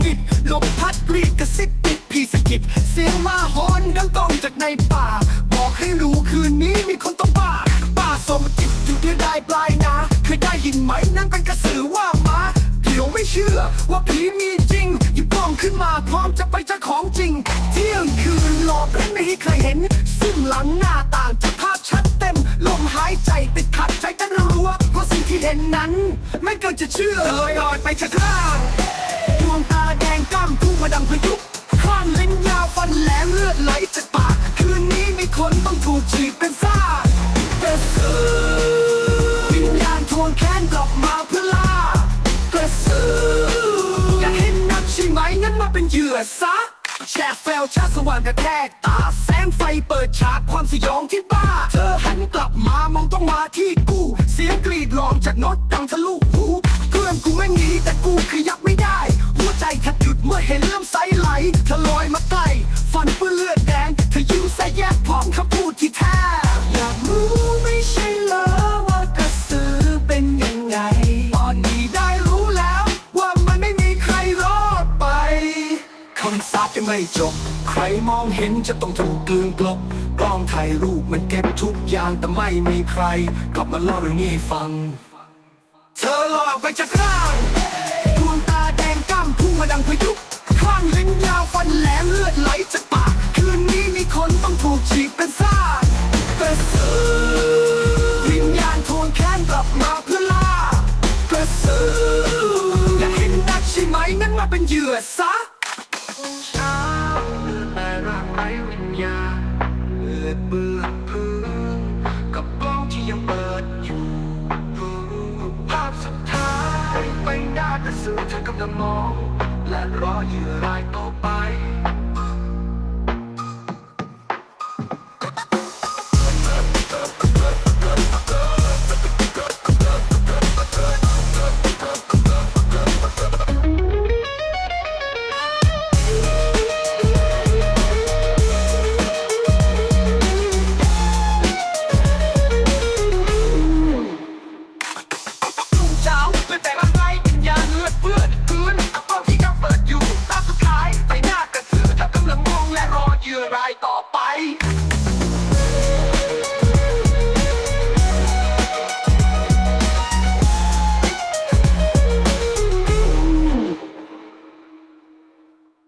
หงิดลบพัดรีดกระซิบติดพี่สกิดเสียงมาฮอนดังกองจากในป่า บอกให้รู้คืนนี้มีคนต้องบ้าป้าสมจิตอยู่ที่ได้ปลายนาเคยได้ยินไหมนั่งเป็นกระสือว่ามาเดี๋ยวไม่เชื่อว่าผีมีจริงหยิบกล้องขึ้นมาพร้อมจะไปเจ้าของจริง เที่ยงคืนหลอกเล่นไม่ให้ใครเห็น ซึ่งหลังหน้าต่างจะภาพชัดเต็มลมหายใจติดขัดใจเต้นรัวเพราะสิ่งที่เห็นนั้น ไม่เกินจะเชื่อเลยลอยไปชะท่า วงตาแดงก้ำพุ่งมาดังพายุข้างลิ้นยาวฟันแหลมเลือดไหลจากปาก คืนนี้มีคนต้องถูกฉีกเป็นซ่ากกระสือวิญญาณทวงแค้นกลับมาเพื่อล่ากระสืออยากเห็นนักใช่ไหมงั้นมาเป็นเหยื่อซะแชร์เฟลชาสว่างกระแทกตาแสงไฟเปิดฉากความสยองที่บ้า เธอหันกลับมามองต้องมาที่กู เสียงกรีดร้องจากนดดังทะลุหู เห็นเลื่อมใสไหลเธอลอยมาใกล้ฟันเปื้อนเลือดแดง เธอยิ้มใส่แยกพร้อมคำพูดที่แท้อยากรู้ไม่ใช่เหรอว่ากระสือเป็นยังไง ตอนนี้ได้รู้แล้วว่ามันไม่มีใครรอดไปคำสาปยังไม่จบ ใครมองเห็นจะต้องถูกกลืนกลบกล้องถ่ายรูปมันเก็บทุกอย่างแต่ไม่มีใคร กลับมาเล่าเรื่องนี้ให้ฟัง เธอหลอกไปจากร่าง ลับมาเพื่อล่ากระสืออยากเห็นนักใช่ไหมงั้นมาเป็นเหยื่อซะเช้าเลือดแต่ร่างไร้วิญญาเลือดเปื้อนพื้นกับกล้องที่ยังเปิดอยู่ภาพสุดท้ายไปหน้ากระสือเธอกำลังมอง และรอเหยื่อรายต่อไป